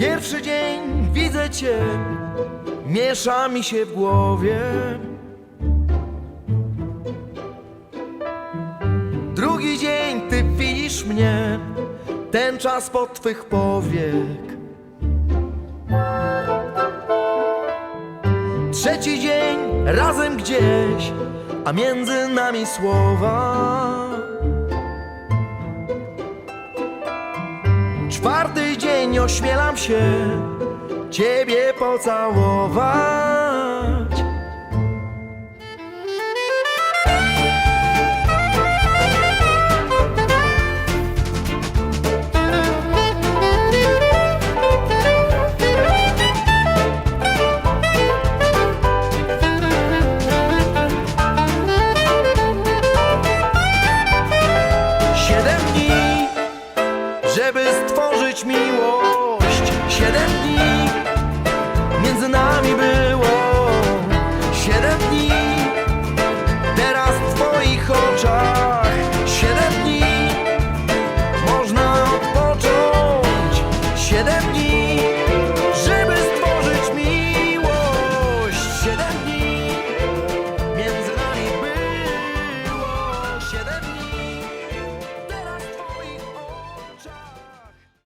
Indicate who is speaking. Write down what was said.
Speaker 1: życie miesza mi się w głowie. Drugi dzień ty widzisz mnie, ten czas po twych powiek. Trzeci dzień razem gdzieś, a między nami słowa. Czwarty dzień ośmielam się Ciebie pocałować żeby stworzyć miłość. Siedem dni.